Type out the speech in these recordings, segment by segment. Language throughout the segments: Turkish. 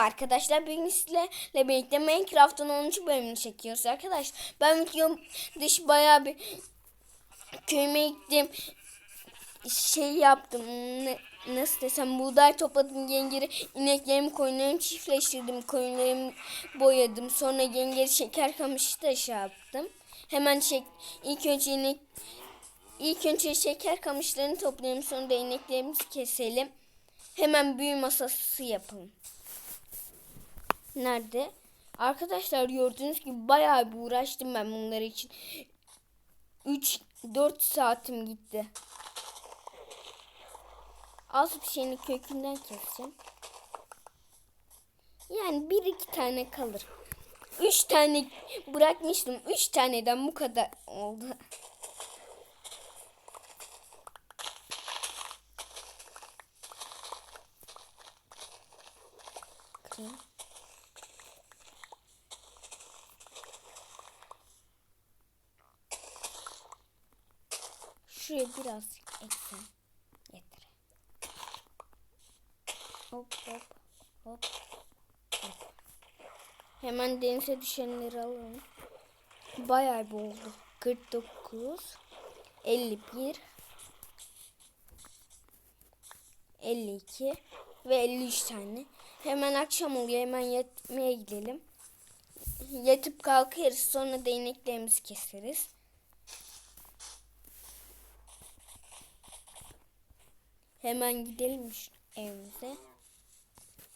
Arkadaşlar bugün sizlerle birlikte Minecraft'ın 10. bölümünü çekiyoruz arkadaşlar. Ben videom dış bayağı bir köyüme gittim. Şey yaptım. Ne, nasıl desem buğday topladım yengeri ineklerimi koyunlarımı çiftleştirdim koyunlarımı boyadım sonra yengeri şeker kamışı da şey yaptım hemen şek ilk önce inek ilk önce şeker kamışlarını toplayalım sonra da ineklerimizi keselim hemen büyü masası yapalım Nerede? Arkadaşlar gördüğünüz gibi bayağı bir uğraştım ben bunlar için. 3-4 saatim gitti. Az bir şeyini kökünden keseceğim. Yani bir iki tane kalır. Üç tane bırakmıştım. Üç taneden bu kadar oldu. Kırayım. Şuraya biraz eksem. Yeter. Hop hop hop. Hemen denize düşenleri alalım. Bayağı bir oldu. 49 51 52 ve 53 tane. Hemen akşam oluyor. Hemen yatmaya gidelim. Yatıp kalkarız. Sonra da ineklerimizi keseriz. Hemen gidelim evimize.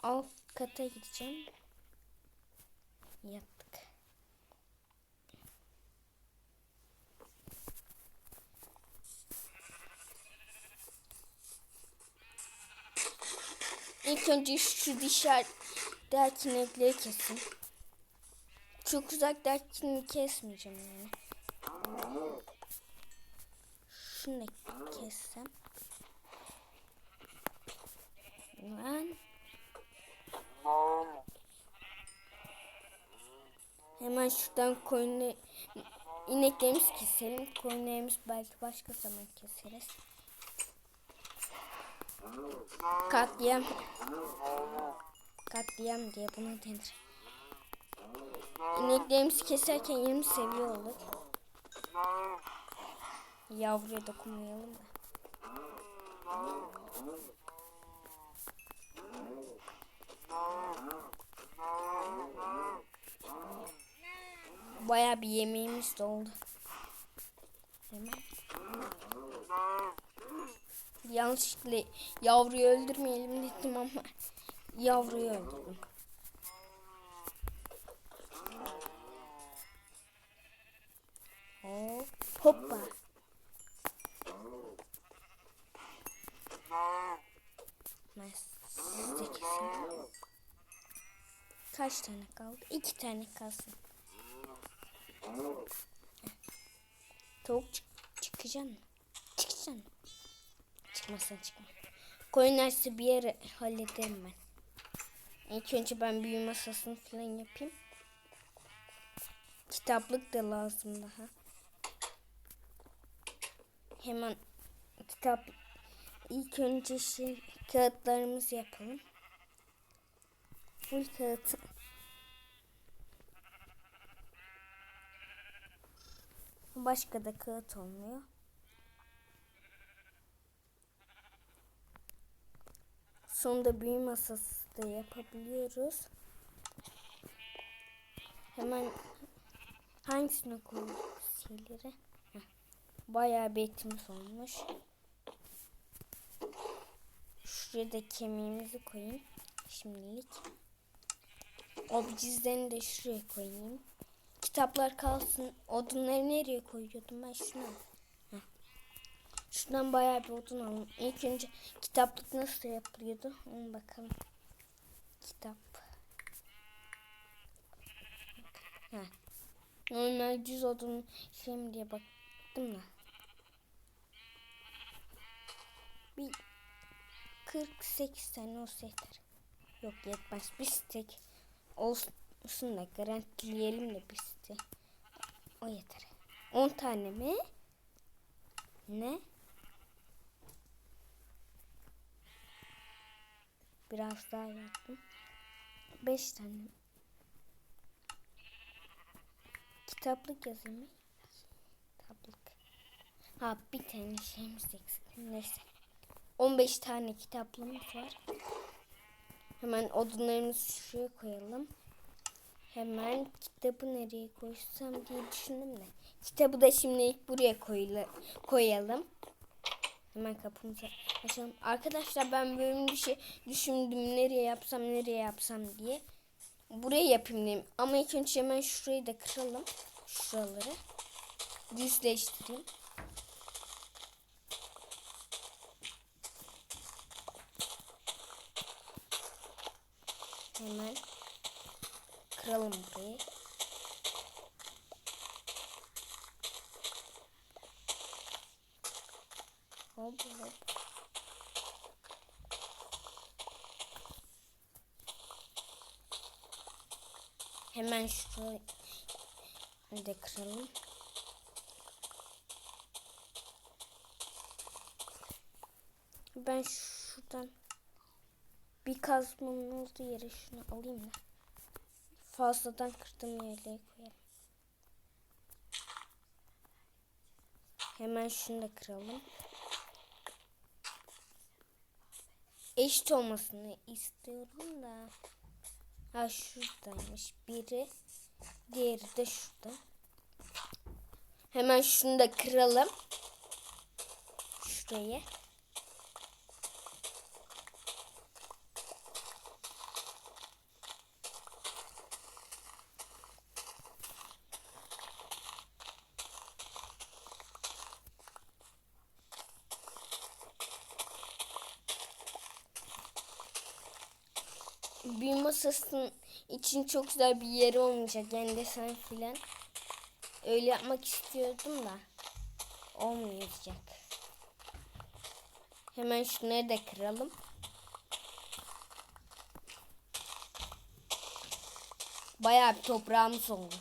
Alt kata gideceğim. Yattık. İlk önce şu dışarıdaki inekleri kesin. Çok uzaktakini kesmeyeceğim yani. Şunu da kessem. Ben hemen şuradan koyunu ineklerimizi keselim. Koyunlarımız belki başka zaman keseriz. Katliam Katliam diye buna denir. İneklerimizi keserken 20 seviye olduk. Yavruya dokunmayalım da. Baya bir yemeğimiz de oldu. Hemen. Yanlışlıkla yavruyu öldürmeyelim dedim ama yavruyu öldürdüm. Hop, hoppa. Kaç tane kaldı? İki tane kalsın. Tavuk çık çıkacak mı? Çıkacak mı? Çıkmazsan çıkma. Koyun açsa bir yere hallederim ben. İlk önce ben büyü masasını falan yapayım. Kitaplık da lazım daha. Hemen kitap ilk önce şey kağıtlarımızı yapalım. Full kağıt Başka da kağıt olmuyor. Sonunda büyü masası da yapabiliyoruz. Hemen hangisine koyalım şeyleri? Bayağı bir etimiz olmuş. Şuraya da kemiğimizi koyayım. Şimdilik. Obcizlerini de şuraya koyayım. Kitaplar kalsın. Odunları nereye koyuyordum ben şuna? Heh. Şuradan bayağı bir odun alalım. İlk önce kitaplık nasıl yapılıyordu? Onu bakalım. Kitap. Heh. Normal düz odun şey mi diye baktım da. Bir 48 tane olsa yeter. Yok yetmez. Bir tek olsun da garantileyelim de bir tek. O yeter. 10 tane mi? Ne? Biraz daha yaptım. beş tane. Kitaplık yazayım mı? Kitaplık. Ha bir tane şeyimiz eksik. Neyse. 15 tane kitaplığımız var. Hemen odunlarımızı şuraya koyalım. Hemen kitabı nereye koysam diye düşündüm de. Kitabı da şimdilik buraya koyalım. Hemen kapımızı açalım. Arkadaşlar ben bölüm dışı düşündüm nereye yapsam nereye yapsam diye. Buraya yapayım dedim. Ama ilk önce hemen şurayı da kıralım. Şuraları. Düzleştireyim. Hemen kıralım burayı. Hop hop. Hemen şurayı da kıralım. Ben şuradan bir kazmanın olduğu yere şunu alayım da. Fazladan kırdığım yerlere koyalım. Hemen şunu da kıralım. Eşit olmasını istiyorum da. Ha şuradaymış. Biri. Diğeri de şurada. Hemen şunu da kıralım. Şuraya. Bir masasının için çok güzel bir yeri olmayacak. Yani desen filan. Öyle yapmak istiyordum da. Olmayacak. Hemen şunları da kıralım. Bayağı bir toprağımız oldu.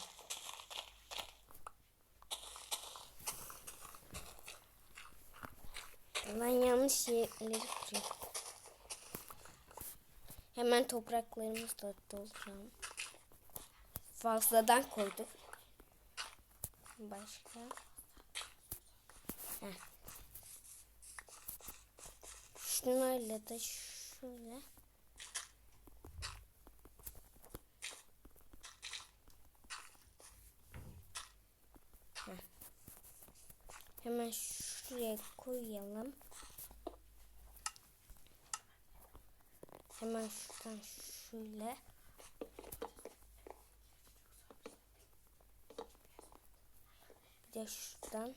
Ben yanlış yerleri kırıyorum. Hemen topraklarımızı da dolduralım. Fazladan koyduk. Başka. Heh. Şunlarla da şöyle. Heh. Hemen şuraya koyalım. Hemen şuradan şöyle. Bir de şuradan.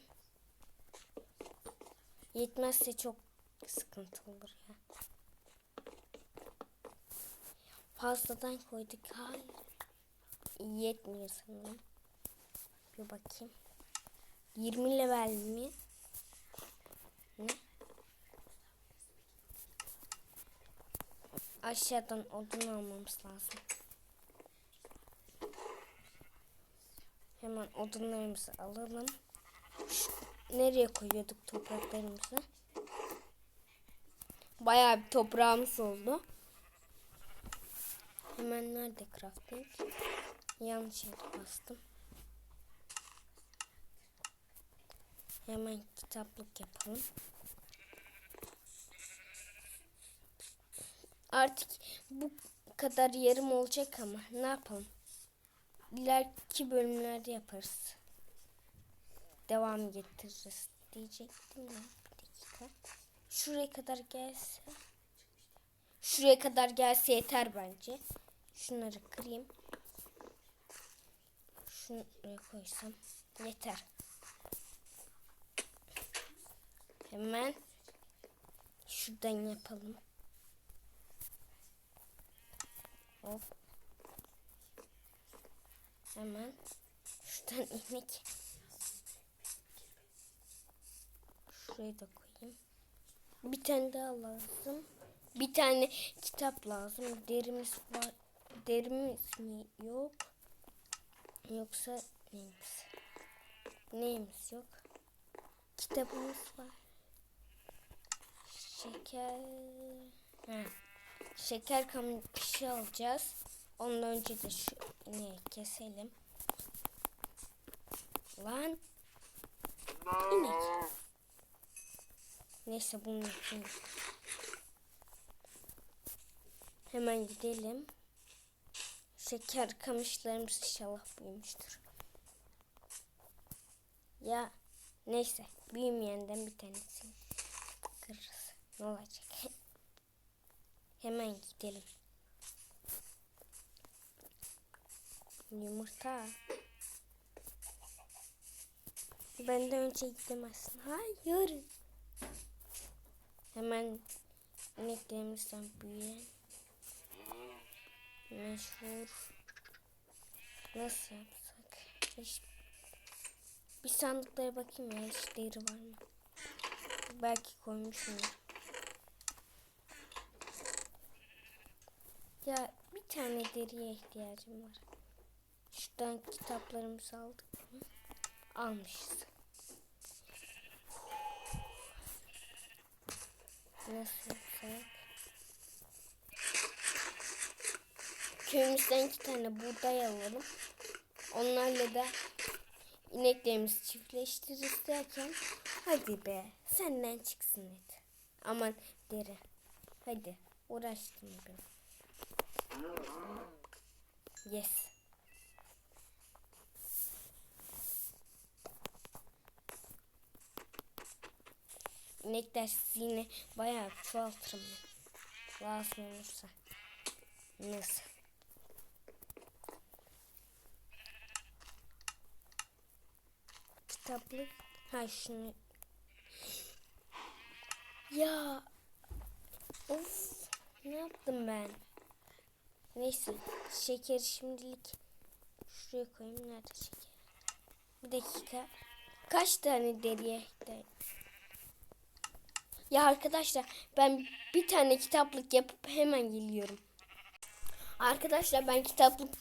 Yetmezse çok sıkıntı olur ya. Fazladan koyduk. Hayır. Yetmiyor sanırım. Bir bakayım. 20 level mi? Ne? Aşağıdan odun almamız lazım. Hemen odunlarımızı alalım. Nereye koyuyorduk topraklarımızı? Bayağı bir toprağımız oldu. Hemen nerede crafting? Yanlış yere bastım. Hemen kitaplık yapalım. Artık bu kadar yarım olacak ama ne yapalım? İleriki bölümlerde yaparız. Devam getiririz diyecektim ya. Bir dakika. Şuraya kadar gelse. Şuraya kadar gelse yeter bence. Şunları kırayım. Şuraya koysam yeter. Hemen şuradan yapalım. Hop. Hemen şuradan inek. Şurayı da koyayım. Bir tane daha lazım. Bir tane kitap lazım. Derimiz var. Derimiz mi yok? Yoksa neyimiz? Neyimiz yok? Kitabımız var. Şeker. Ha. Şeker kamışı alacağız. Ondan önce de şu ineği keselim. Lan. İnek. Neyse bunun için. Hemen gidelim. Şeker kamışlarımız inşallah büyümüştür. Ya neyse büyümeyenden bir tanesini kırırız. Ne olacak? Hemen gidelim. Yumurta. Benden önce gidemezsin. Hayır. Hemen ineklerimizden büyüyen meşhur nasıl yapsak? Hiç... Bir sandıklara bakayım ya hiç deri var mı? Belki koymuşumdur. Ya bir tane deriye ihtiyacım var. Şuradan kitaplarımızı aldık mı? Almışız. Nasıl yapsak? Köyümüzden iki tane buğday alalım. Onlarla da ineklerimizi çiftleştiririz derken hadi be senden çıksın et. Aman deri. Hadi uğraştım ben. Yes. İnekler sizi yine bayağı çoğaltırım. ben. Lazım olursa. Nasıl? Kitaplık. Ha şunu. Ya. Of. Ne yaptım ben? Neyse. Şeker şimdilik şuraya koyayım. Nerede şeker? Bir dakika. Kaç tane deriye? Ya arkadaşlar ben bir tane kitaplık yapıp hemen geliyorum. Arkadaşlar ben kitaplık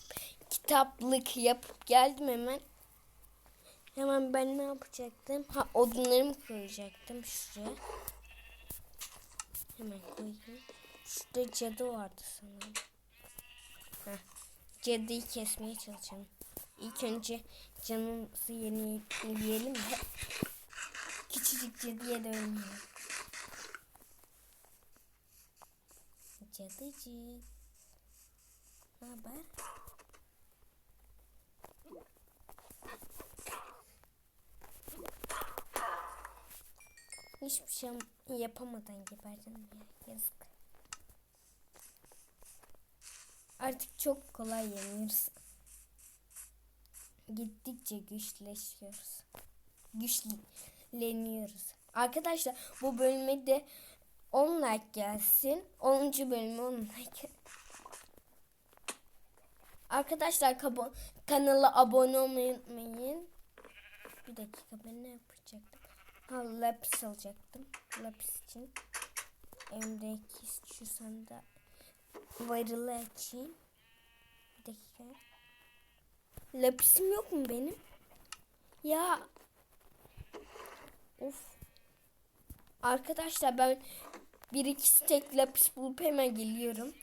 kitaplık yapıp geldim hemen. Hemen ben ne yapacaktım? Ha odunlarımı koyacaktım şuraya. Hemen koyayım. Şurada cadı vardı sanırım. Heh. Cadıyı kesmeye çalışalım. İlk önce canımızı yeni yiyelim de küçücük cadıya dönmeyelim. Cadıcık. Ne haber? Hiçbir şey yapamadan geberdim ya. Yazık. Artık çok kolay yeniyoruz. Gittikçe güçleşiyoruz. Güçleniyoruz. Arkadaşlar bu bölüme de 10 like gelsin. 10. bölüme 10 like. Arkadaşlar kanala abone olmayı unutmayın. Bir dakika ben ne yapacaktım? Ha lapis alacaktım. Lapis için. Elimdeki şu sanda varılı açayım. Bir dakika. Lapisim yok mu benim? Ya. Of. Arkadaşlar ben bir iki stek lapis bulup hemen geliyorum.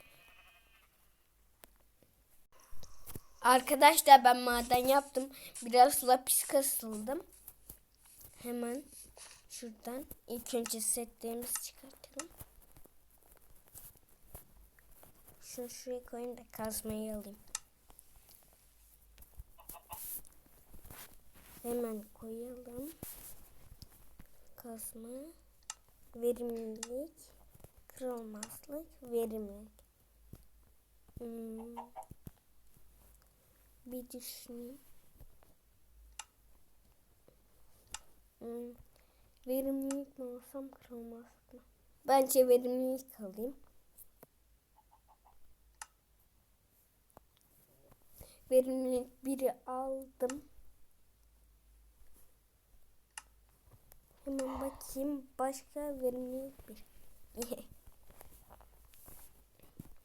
Arkadaşlar ben maden yaptım. Biraz lapis kasıldım. Hemen şuradan ilk önce setlerimizi çıkartalım. Şunu şuraya koyayım da kazmayı alayım. Hemen koyalım. Kazma, verimlilik, kırılmazlık, verimlilik. Hmm. Bir düşüneyim. Hmm. Verimlilik mi alsam kırılmazlık mı? Bence verimlilik alayım. Verimlilik biri aldım. Hemen bakayım başka verimlilik bir.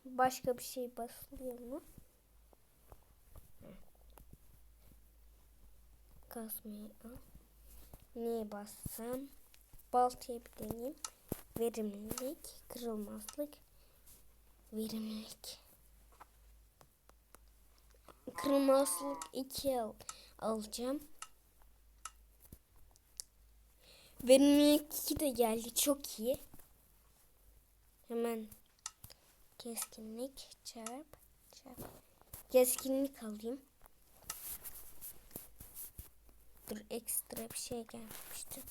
başka bir şey basılıyor mu? Kazmayı al. Neye bassam? Baltaya bir deneyeyim. Verimlilik, kırılmazlık, verimlilik. Kırmızılık 2 al alacağım. Verimlilik 2 de geldi. Çok iyi. Hemen keskinlik çarp çarp. Keskinlik alayım. Dur ekstra bir şey gelmişti.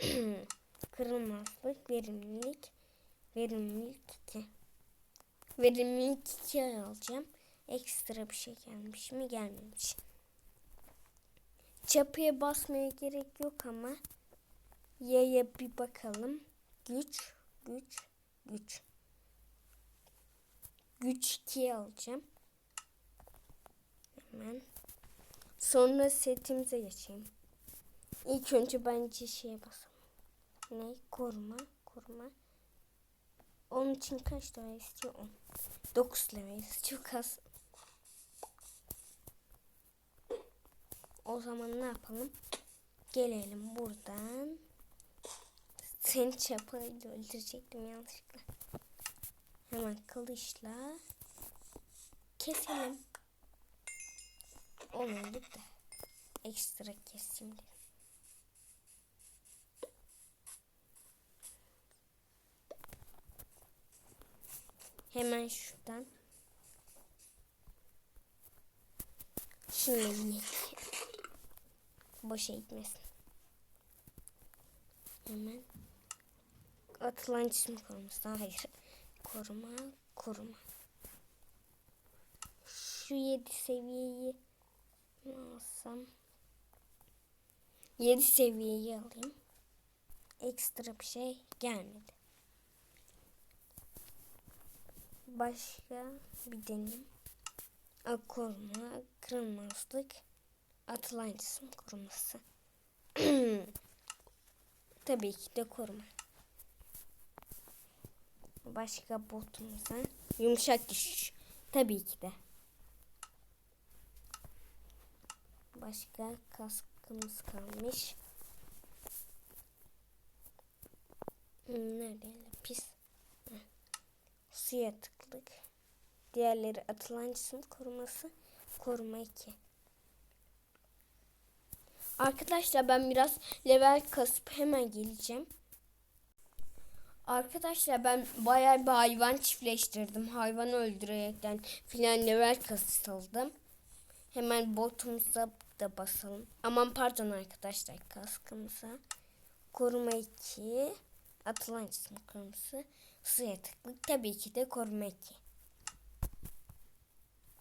Kırılmazlık, verimlilik, verimlilik 2. Verimlilik 2 alacağım. Ekstra bir şey gelmiş mi gelmemiş. Çapıya basmaya gerek yok ama Y'ye bir bakalım. Güç, güç, güç. Güç 2 alacağım. Hemen. Sonra setimize geçeyim. İlk önce bence şeye basalım. Ne? Koruma, koruma. Onun için kaç lira istiyor? 10. 9 lira Çok az. O zaman ne yapalım? Gelelim buradan. Seni çapayla öldürecektim yanlışlıkla. Hemen kılıçla keselim. Olmadık da ekstra keseyim dedim. Hemen şuradan. Yiyek. Boşa gitmesin. Hemen. Atılan cisim koruması. Hayır. Koruma, koruma. Şu 7 seviyeyi alsam? 7 seviyeyi alayım. Ekstra bir şey gelmedi. Başka bir deneyim. Koruma, kırılmazlık, atılan cisim koruması. Tabii ki de koruma. Başka botumuza yumuşak düşüş. Tabii ki de. Başka kaskımız kalmış. Hmm, Nerede? Pis. Heh. Suya tıklık. Diğerleri atılan cisim koruması. Koruma 2. Arkadaşlar ben biraz level kasıp hemen geleceğim. Arkadaşlar ben bayağı bir hayvan çiftleştirdim. Hayvan öldürerekten filan level kasıldım. Hemen botumuza da basalım. Aman pardon arkadaşlar kaskımıza. Koruma 2. Atılan cisim koruması. Suya tıklık. Tabii ki de koruma 2.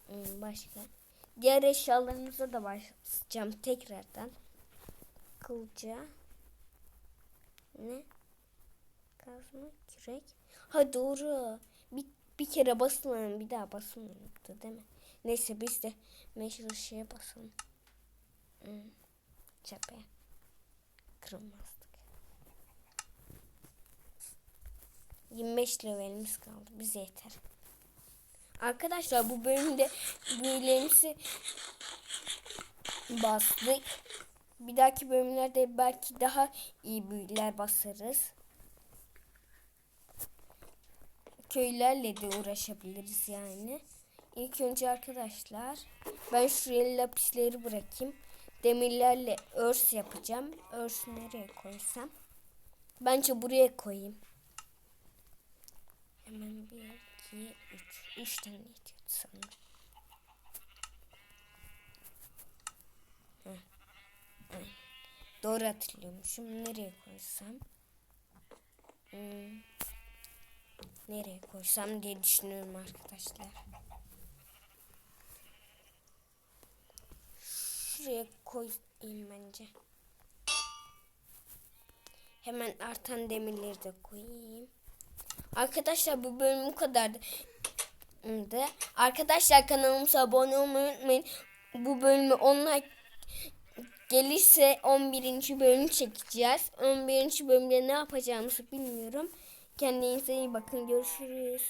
Hmm, başka. Diğer eşyalarımıza da başlayacağım tekrardan. Kılca. Ne? Kazma, kürek. Ha doğru. Bir, bir kere basılan bir daha basılmıyordu değil mi? Neyse biz de meşhur şeye basalım. Hmm. Çapaya. Kırılmazdık. 25 levelimiz kaldı. Bize yeter. Arkadaşlar bu bölümde büyülerimizi bastık. Bir dahaki bölümlerde belki daha iyi büyüler basarız. Köylerle de uğraşabiliriz yani. İlk önce arkadaşlar ben şuraya lapisleri bırakayım. Demirlerle örs yapacağım. Örs nereye koysam? Bence buraya koyayım. Hemen bir, iki, üç. Üç tane yetiyordu sanırım. Heh. Aynen. Doğru hatırlıyormuşum. Nereye koysam? Hmm. Nereye koysam diye düşünüyorum arkadaşlar. Şuraya koyayım bence. Hemen artan demirleri de koyayım. Arkadaşlar bu bölüm bu kadardı. Arkadaşlar kanalımıza abone olmayı unutmayın. Bu bölümü 10 like gelirse 11. bölümü çekeceğiz. 11. bölümde ne yapacağımızı bilmiyorum. Kendinize iyi bakın. Görüşürüz.